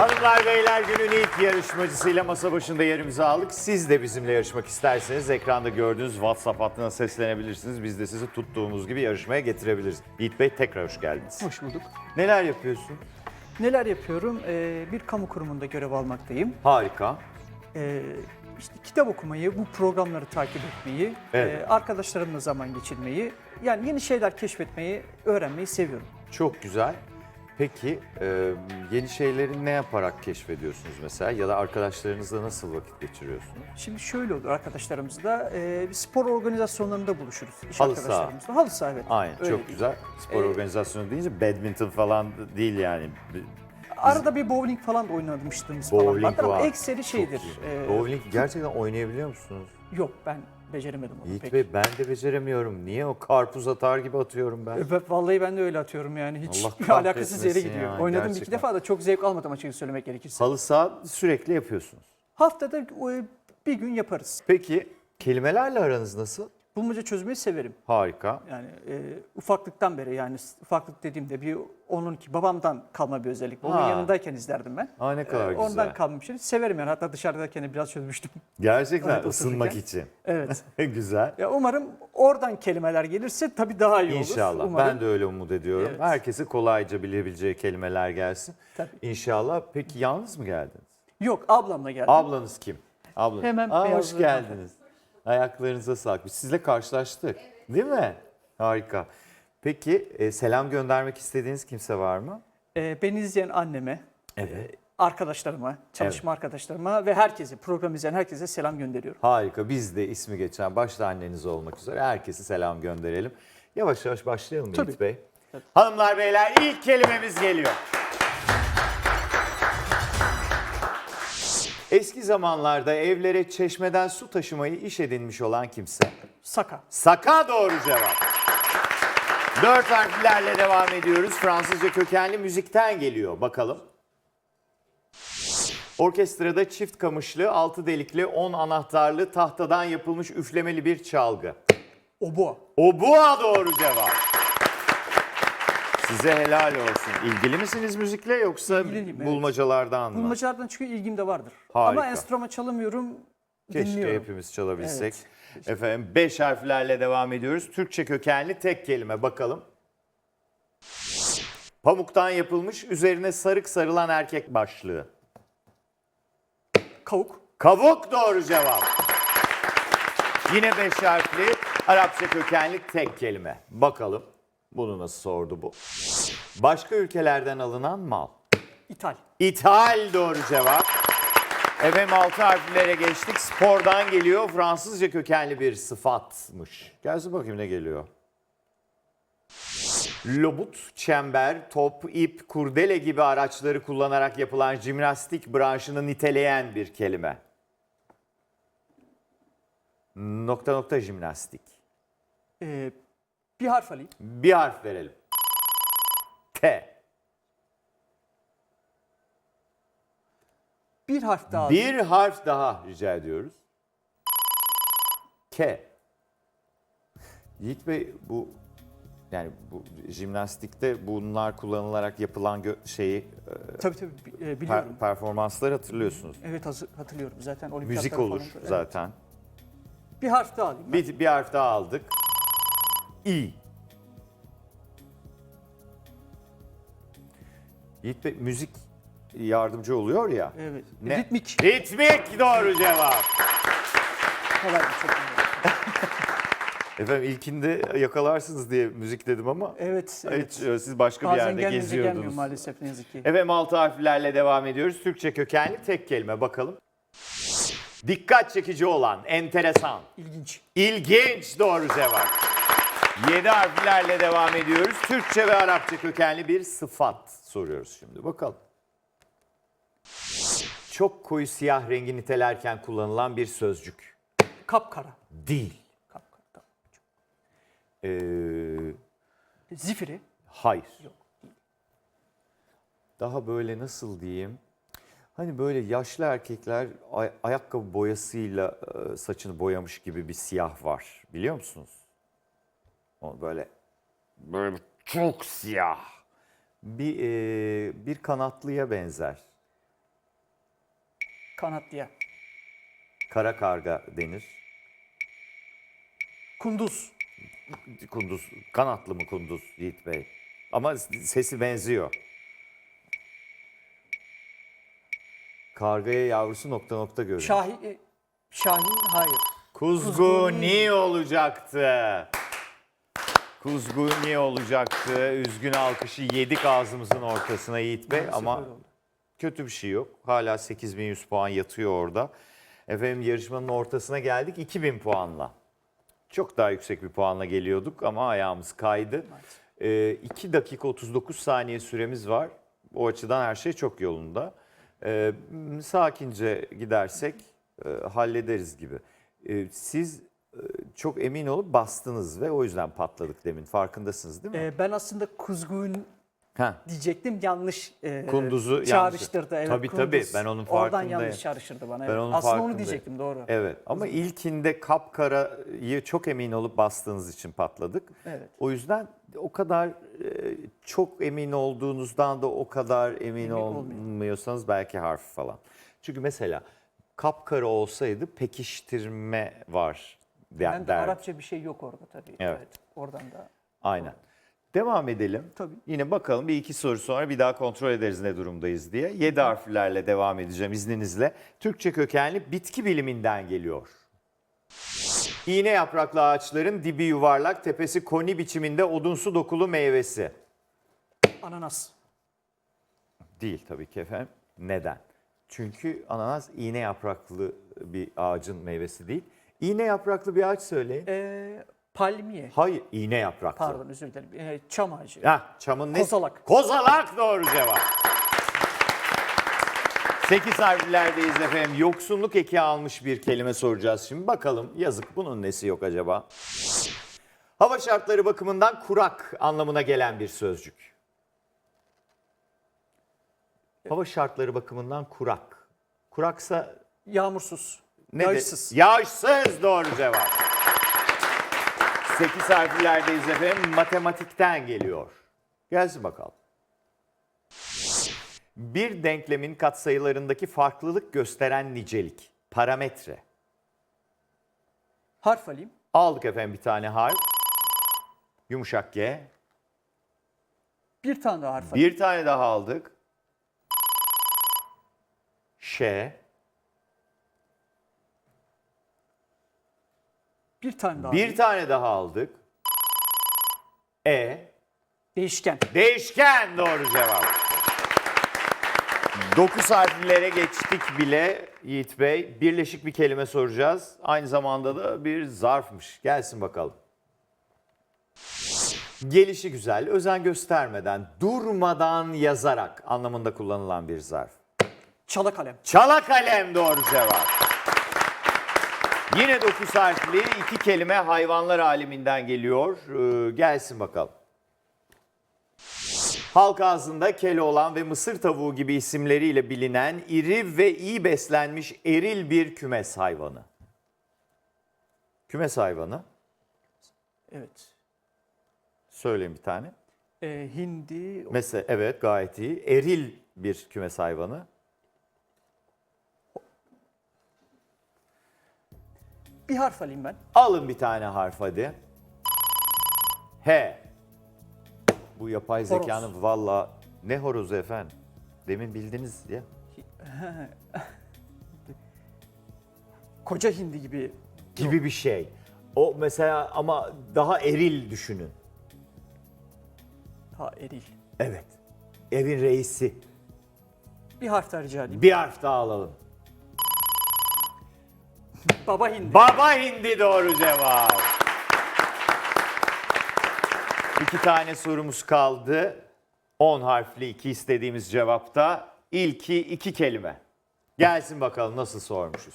Hanımlar beyler günün ilk yarışmacısıyla masa başında yerimizi aldık. Siz de bizimle yarışmak isterseniz ekranda gördüğünüz WhatsApp hattına seslenebilirsiniz. Biz de sizi tuttuğumuz gibi yarışmaya getirebiliriz. Yiğit Bey tekrar hoş geldiniz. Hoş bulduk. Neler yapıyorsun? Neler yapıyorum? Ee, bir kamu kurumunda görev almaktayım. Harika. Ee, işte kitap okumayı, bu programları takip etmeyi, Evet. e, arkadaşlarımla zaman geçirmeyi, yani yeni şeyler keşfetmeyi, öğrenmeyi seviyorum. Çok güzel. Peki e, yeni şeyleri ne yaparak keşfediyorsunuz mesela ya da arkadaşlarınızla nasıl vakit geçiriyorsunuz? Şimdi şöyle olur arkadaşlarımızla, e, bir spor organizasyonlarında buluşuruz. İş Halı saha. arkadaşlarımızla. Halı saha evet. Aynen Öyle çok değil. güzel. Spor Ee, organizasyonu deyince badminton falan değil yani. Arada bir bowling falan da oynamıştığımız falan Bowling vardır ama var. ekseri Çok şeydir. iyi. e, Bowling gerçekten oynayabiliyor musunuz? Yok ben beceremedim onu Yiğit pek. Bey ben de beceremiyorum. Niye o karpuz atar gibi atıyorum ben? E, Vallahi ben de öyle atıyorum yani hiç Allah alakasız yere gidiyor. ya, Oynadım bir iki gerçekten. defa da çok zevk almadım açıkçası söylemek gerekirse. Halı saha sürekli yapıyorsunuz. Haftada e, bir gün yaparız. Peki kelimelerle aranız nasıl? Bulmaca çözmeyi severim. Harika. Yani e, ufaklıktan beri yani ufaklık dediğimde bir onun ki babamdan kalma bir özellik. Onun Ha. yanındayken izlerdim ben. Aa ne kadar E, güzel. Ondan kalma bir şey. Severim yani hatta dışarıdayken de biraz çözmüştüm. Gerçekten Evet, ısınmak için. evet. güzel. Ya umarım oradan kelimeler gelirse tabii daha iyi olur. İnşallah. Umarım. Ben de öyle umut ediyorum. Evet. Herkese kolayca bilebileceği kelimeler gelsin. Tabii. İnşallah. Peki yalnız mı geldiniz? Yok ablamla geldim. Ablanız kim? Ablanız. Hemen Aa, hoş beyazlığı geldiniz. Ayaklarınıza sağlık. Biz sizle karşılaştık. Değil mi? Harika. Peki e, selam göndermek istediğiniz kimse var mı? E, beni izleyen anneme, Evet. arkadaşlarıma, çalışma arkadaşlarıma ve herkese, program izleyen herkese selam gönderiyorum. Harika. Biz de ismi geçen başta anneniz olmak üzere herkese selam gönderelim. Yavaş yavaş başlayalım Tabii. Yiğit Bey? Hanımlar beyler ilk kelimemiz geliyor. Eski zamanlarda evlere çeşmeden su taşımayı iş edinmiş olan kimse. Saka. Saka doğru cevap. Dört harflerle devam ediyoruz. Fransızca kökenli müzikten geliyor. Bakalım. Orkestrada çift kamışlı, altı delikli, on anahtarlı, tahtadan yapılmış üflemeli bir çalgı. Oboa. Obua doğru cevap. Size helal olsun. İlgili misiniz müzikle yoksa İlgiliyim, bulmacalardan mı? Bulmacalardan çünkü ilgim de vardır. Harika. Ama enstrüman çalamıyorum, Keşke dinliyorum. hepimiz çalabilsek. Evet. Efendim beş harflerle devam ediyoruz. Türkçe kökenli tek kelime bakalım. Pamuktan yapılmış üzerine sarık sarılan erkek başlığı. Kavuk. Kavuk doğru cevap. Yine beş harfli Arapça kökenli tek kelime. Bakalım bunu nasıl sordu bu. Başka ülkelerden alınan mal. İthal. İthal doğru cevap. Efendim altı harflere geçtik. Spordan geliyor. Fransızca kökenli bir sıfatmış. Gelsin bakayım ne geliyor. Lobut, çember, top, ip, kurdele gibi araçları kullanarak yapılan jimnastik branşını niteleyen bir kelime. Nokta nokta jimnastik. Ee, bir harf alayım. Bir harf verelim. T. Bir harf daha alayım. Bir harf daha rica ediyoruz. K. Yiğit Bey bu yani bu jimnastikte bunlar kullanılarak yapılan gö- şeyi e, Tabii tabii bi- e, per- biliyorum. performansları hatırlıyorsunuz. Evet hazır, hatırlıyorum zaten. olimpiyatlar Müzik falan olur da- evet. zaten. Bir harf daha alayım. ben. Bir, bir harf daha aldık. İ. Yiğit Bey müzik yardımcı oluyor ya. Evet. Ne? Ritmik. Ritmik doğru cevap. Kolay bir çok. Efendim ilkinde yakalarsınız diye müzik dedim ama Evet. evet. hiç, e, siz başka bir Bazen yerde gelmiyor geziyordunuz. maalesef ne yazık ki. Efendim altı harflerle devam ediyoruz. Türkçe kökenli tek kelime bakalım. Dikkat çekici olan, enteresan, İlginç. ilginç doğru cevap. Yedi harflerle devam ediyoruz. Türkçe ve Arapça kökenli bir sıfat soruyoruz şimdi. Bakalım. Çok koyu siyah rengi nitelerken kullanılan bir sözcük. Kapkara. Değil. Kapkara. tamam. Ee, Zifiri. Hayır. Daha böyle nasıl diyeyim? Hani böyle yaşlı erkekler ay- ayakkabı boyasıyla e, saçını boyamış gibi bir siyah var. Biliyor musunuz? O böyle böyle çok siyah. Bir e, bir kanatlıya benzer. Kanatlıya. Kara karga denir. Kunduz. Kunduz, kanatlı mı kunduz Yiğit Bey? Ama sesi benziyor. Kargaya yavrusu nokta nokta görünüyor. Şahin, e, Şahin hayır. Kuzguni olacaktı. Kuzguni olacaktı. Üzgün alkışı yedik ağzımızın ortasına Yiğit Bey ama kötü bir şey yok. Hala 8100 puan yatıyor orada. Efendim yarışmanın ortasına geldik 2000 puanla. Çok daha yüksek bir puanla geliyorduk ama ayağımız kaydı. Maalesef. 2 dakika 39 saniye süremiz var. O açıdan her şey çok yolunda. Ee, sakince gidersek e, hallederiz gibi. Ee, siz çok emin olup bastınız ve o yüzden patladık demin. Farkındasınız değil mi? E, ben aslında kuzgun Heh. diyecektim yanlış e, Kunduzu çağrıştırdı. Evet, Tabii, kunduz. tabii, ben onun Oradan farkındayım. yanlış çağrıştırdı bana. Ben evet. onun aslında onu diyecektim doğru. Evet ama ilkinde kapkarayı çok emin olup bastığınız için patladık. Evet. O yüzden o kadar e, çok emin olduğunuzdan da o kadar emin, Emin olmuyorsanız belki harf falan. Çünkü mesela kapkara olsaydı pekiştirme var der. Ben de. Arapça bir şey yok orada tabii. Evet. Oradan da. Aynen. Devam edelim. Tabii. Yine bakalım bir iki soru sonra bir daha kontrol ederiz ne durumdayız diye. Yedi harflerle devam edeceğim izninizle. Türkçe kökenli bitki biliminden geliyor. İğne yapraklı ağaçların dibi yuvarlak, tepesi koni biçiminde odunsu dokulu meyvesi. Ananas. Değil tabii ki efendim. Neden? Çünkü ananas iğne yapraklı bir ağacın meyvesi değil. İğne yapraklı bir ağaç söyleyin. E, palmiye. Hayır, iğne yapraklı. Pardon özür dilerim. E, çam ağacı. Hah, çamın ne? Kozalak. Kozalak doğru cevap. 8 harflerdeyiz efendim. Yoksunluk eki almış bir kelime soracağız şimdi. Bakalım yazık bunun nesi yok acaba? Hava şartları bakımından kurak anlamına gelen bir sözcük. Hava şartları bakımından kurak. Kuraksa Yağmursuz. Ne de- Yağışsız. Yağışsız doğru cevap. 8 harflerdeyiz efendim. Matematikten geliyor. Gelsin bakalım. Bir denklemin katsayılarındaki farklılık gösteren nicelik. Parametre. Harf alayım. Aldık efendim bir tane harf. Yumuşak G. Bir tane daha harf alayım. Bir tane daha aldık. Ş. Bir tane daha Bir tane daha aldık. E. Değişken. Değişken doğru cevap. 9 harflere geçtik bile Yiğit Bey. Birleşik bir kelime soracağız. Aynı zamanda da bir zarfmış. Gelsin bakalım. Gelişi güzel, özen göstermeden, durmadan yazarak anlamında kullanılan bir zarf. Çala kalem. Çala kalem doğru cevap. Yine 9 harfli iki kelime hayvanlar aleminden geliyor. Ee, gelsin bakalım. Halk ağzında Keloğlan ve Mısır tavuğu gibi isimleriyle bilinen iri ve iyi beslenmiş eril bir kümes hayvanı. Kümes hayvanı. Evet. Söyleyin bir tane. E, hindi. Mesela evet gayet iyi. Eril bir kümes hayvanı. Bir harf alayım ben. Alın bir tane harf hadi. H. Bu yapay Horoz. zekanın valla ne horozu efendim? Demin bildiniz ya. Koca hindi gibi. Gibi bir şey. O mesela ama daha eril düşünün. Ha eril. Evet. Evin reisi. Bir harf daha rica edeyim. Bir harf daha alalım. Baba hindi. Baba hindi doğru cevap. İki tane sorumuz kaldı. 10 harfli iki istediğimiz cevapta. İlki iki kelime. Gelsin bakalım nasıl sormuşuz.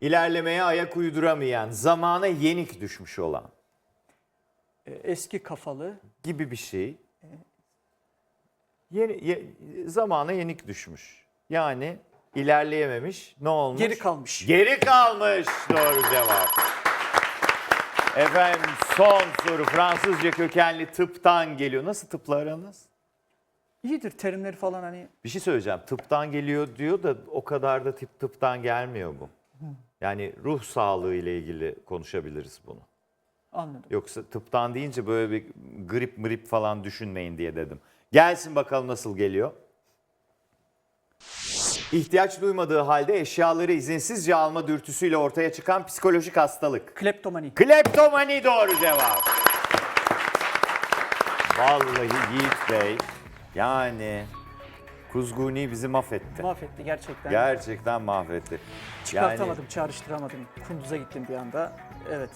İlerlemeye ayak uyduramayan, zamana yenik düşmüş olan E, eski kafalı. gibi bir şey. Yeni, ye- zamana yenik düşmüş. Yani ilerleyememiş. Ne olmuş? Geri kalmış. Geri kalmış. Doğru cevap. Efendim son soru Fransızca kökenli tıptan geliyor. Nasıl tıpla aranız? İyidir terimleri falan hani Bir şey söyleyeceğim. Tıptan geliyor diyor da o kadar da tip tıptan gelmiyor bu. Yani ruh sağlığı ile ilgili konuşabiliriz bunu. anladım. Yoksa tıptan deyince böyle bir grip mrip falan düşünmeyin diye dedim. Gelsin bakalım nasıl geliyor. İhtiyaç duymadığı halde eşyaları izinsizce alma dürtüsüyle ortaya çıkan psikolojik hastalık. Kleptomani. Kleptomani doğru cevap. Vallahi Yiğit Bey yani Kuzguni bizi mahvetti. Mahvetti gerçekten. Gerçekten mahvetti. Çıkartamadım, çağrıştıramadım. Kunduz'a gittim bir anda. Evet.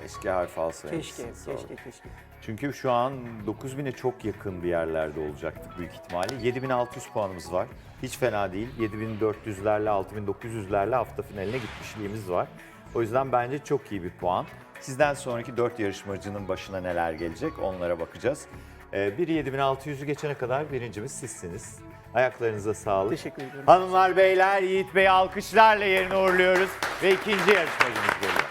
Keşke harf alsaymışsın Keşke, keşke, keşke. Çünkü şu an 9000'e çok yakın bir yerlerde olacaktık büyük ihtimalle. 7600 puanımız var. Hiç fena değil. 7400'lerle 6900'lerle hafta finaline gitmişliğimiz var. O yüzden bence çok iyi bir puan. Sizden sonraki 4 yarışmacının başına neler gelecek onlara bakacağız. Ee, biri 7600'ü geçene kadar birincimiz sizsiniz. Ayaklarınıza sağlık. Teşekkür ediyorum. Hanımlar beyler Yiğit Bey'i alkışlarla yerine uğurluyoruz ve ikinci yarışmacımız geliyor.